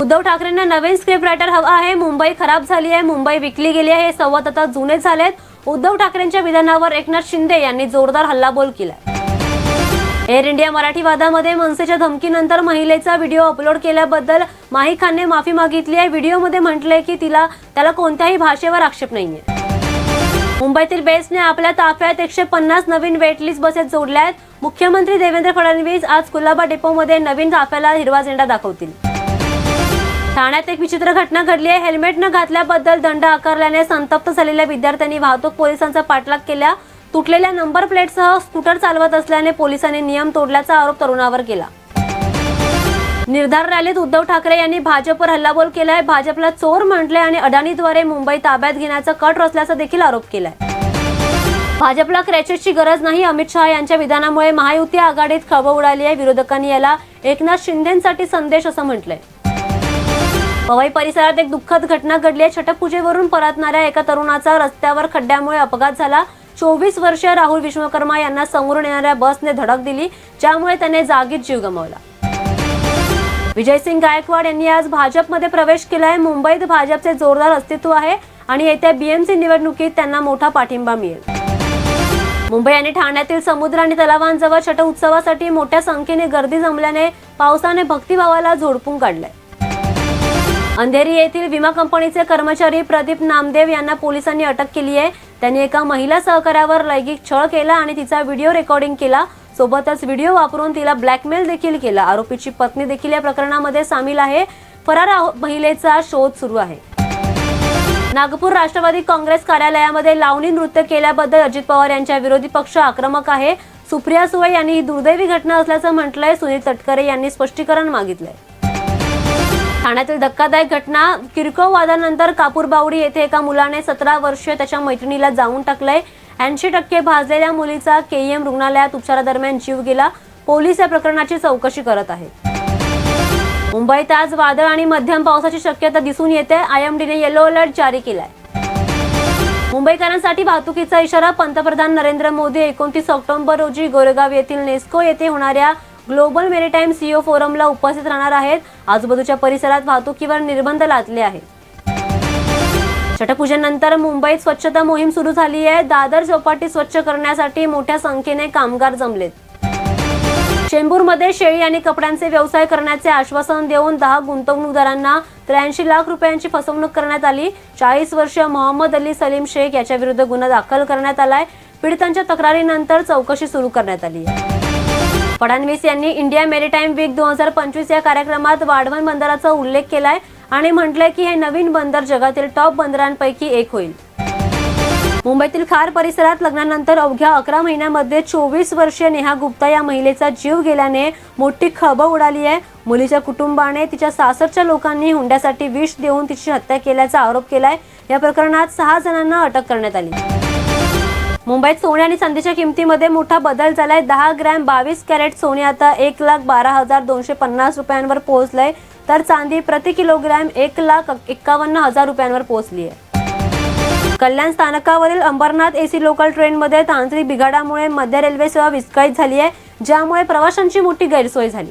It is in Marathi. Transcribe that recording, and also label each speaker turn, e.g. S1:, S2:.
S1: उद्धव ठाकरेंना नवीन स्क्रिप्ट रायटर हवा आहे. मुंबई खराब झाली आहे. मुंबई विकली गेली आहे. हे संवाद आता जुने झालेत. उद्धव ठाकरेंच्या विधानावर एकनाथ शिंदे यांनी जोरदार हल्लाबोल केला एअर इंडिया मराठी वादामध्ये मनसेच्या धमकीनंतर महिलेचा व्हिडिओ अपलोड केल्याबद्दल माही खानने माफी मागितली आहे. व्हिडिओमध्ये म्हटलंय की तिला त्याला कोणत्याही भाषेवर आक्षेप नाहीये. मुंबईतील बेस्टने आपल्या ताफ्यात एकशे पन्नास नवीन वेटलिस्ट बसेस जोडल्या आहेत. मुख्यमंत्री देवेंद्र फडणवीस आज कुलाबा डेपोमध्ये नवीन ताफ्याला हिरवा झेंडा दाखवतील. ठाण्यात एक विचित्र घटना घडली आहे. हेल्मेट न घातल्याबद्दल दंड आकारल्याने संतप्त झालेल्या विद्यार्थ्यांनी वाहतूक पोलिसांचा पाठलाग केला. तुटलेल्या नंबर प्लेटसह स्कूटर चालवत असल्याने पोलिसांनी नियम तोडल्याचा आरोप तरुणावर केला. निर्धार रॅलीत उद्धव ठाकरे यांनी भाजपवर हल्लाबोल केलाय. भाजपला चोर म्हटले आणि अडाणीद्वारे मुंबई ताब्यात घेण्याचा कट रचल्याचा देखील आरोप केलाय. भाजपला क्रॅचेसची गरज नाही. अमित शहा यांच्या विधानामुळे महायुती आघाडीत खळबळ उडाली आहे. विरोधकांनी याला एकनाथ शिंदेसाठी संदेश असं म्हटलंय. पवई परिसरात एक दुःखद घटना घडली आहे. छटपूजेवरून परतणाऱ्या एका तरुणाचा रस्त्यावर खड्ड्यामुळे अपघात झाला. चोवीस वर्षीय राहुल विश्वकर्मा यांना समोरून येणाऱ्या बसने धडक दिली ज्यामुळे त्याने जागीच जीव गमावला. विजयसिंग गायकवाड यांनी आज भाजपमध्ये प्रवेश केलाय. मुंबईत भाजपचे जोरदार अस्तित्व आहे आणि येत्या बीएमसी निवडणुकीत त्यांना मोठा पाठिंबा मिळेल. मुंबई आणि ठाण्यातील समुद्र आणि तलावांजवळ छट उत्सवासाठी मोठ्या संख्येने गर्दी जमल्याने पावसाने भक्तिभावाला झोडपून काढलंय. अंधेरी येथील विमा कंपनीचे कर्मचारी प्रदीप नामदेव यांना पोलिसांनी अटक केली आहे. त्यांनी एका महिला सहकार्यावर लैंगिक छळ केला आणि तिचा व्हिडिओ रेकॉर्डिंग केला. सोबतच व्हिडिओ वापरून तिला ब्लॅकमेल देखील केला. आरोपीची पत्नी देखील या प्रकरणामध्ये सामील आहे. फरार महिलेचा शोध सुरू आहे. नागपूर राष्ट्रवादी काँग्रेस कार्यालयामध्ये लावणी नृत्य केल्याबद्दल अजित पवार यांच्या विरोधी पक्ष आक्रमक आहे. सुप्रिया सुळे यांनी ही दुर्दैवी घटना असल्याचं म्हटलंय. सुनील तटकरे यांनी स्पष्टीकरण मागितलंय. ठाण्यातील धक्कादायक घटना किरकोळ वादानंतर कापूरबावडी येथे एका मुलाने सतरा वर्षे त्याच्या मैत्रिणीला जाऊन टाकलंय. ऐंशी टक्के भाजलेल्या मुलीचा केईएम रुग्णालयात उपचारादरम्यान जीव गेला. पोलीस या प्रकरणाची चौकशी करत आहेत. मुंबईत आज वादळ आणि मध्यम पावसाची शक्यता दिसून येते. आयएमडीने येलो अलर्ट जारी केलाय. मुंबईकरांसाठी वाहतुकीचा इशारा पंतप्रधान नरेंद्र मोदी एकोणतीस ऑक्टोबर रोजी गोरेगाव येथील नेस्को येथे होणाऱ्या ग्लोबल मेरीटाईम सीओ फोरमला उपस्थित राहणार आहेत. आजूबाजूच्या परिसरात वाहतुकीवर निर्बंध लादले आहेत. छठपूजेनंतर मुंबईत स्वच्छता मोहीम सुरू झाली आहे. दादर चौपाटी स्वच्छ करण्यासाठी मोठ्या संख्येने कामगार जमलेत. चेंबूरमध्ये शेळी आणि कपड्यांचे व्यवसाय करण्याचे आश्वासन देऊन दहा गुंतवणूकदारांना त्र्याऐंशी लाख रुपयांची फसवणूक करण्यात आली. चाळीस वर्षीय मोहम्मद अली सलीम शेख याच्या विरुद्ध गुन्हा दाखल करण्यात आलाय. पीडितांच्या तक्रारीनंतर चौकशी सुरू करण्यात आली आहे. फडणवीस यांनी इंडिया मेरीटाईम वीक दोन हजार पंचवीस या कार्यक्रमात वाढवण बंदराचा उल्लेख केलाय आणि म्हटलंय की हे नवीन बंदर जगातील टॉप बंदरांपैकी एक होईल. मुंबईतील खार परिसरात लग्नानंतर अवघ्या अकरा महिन्यामध्ये चोवीस वर्षीय नेहा गुप्ता या महिलेचा जीव गेल्याने मोठी खळबळ उडाली आहे. मुलीच्या कुटुंबाने तिच्या सासरच्या लोकांनी हुंड्यासाठी विष देऊन तिची हत्या केल्याचा आरोप केलाय. या प्रकरणात सहा जणांना अटक करण्यात आली. मुंबईत सोने आणि चांदीच्या किमतीमध्ये मोठा बदल झालाय. दहा ग्रॅम बावीस कॅरेट सोने आता एक लाख बारा हजार दोनशे पन्नास रुपयांवर पोहोचलंय. तर चांदी प्रति किलोग्रॅम एक लाख एक्कावन्न हजार रुपयांवर पोहोचली आहे कल्याण स्थानकावरील अंबरनाथ एसी लोकल ट्रेनमध्ये तांत्रिक बिघाडामुळे मध्य रेल्वे सेवा विस्कळीत झाली आहे ज्यामुळे प्रवाशांची मोठी गैरसोय झाली.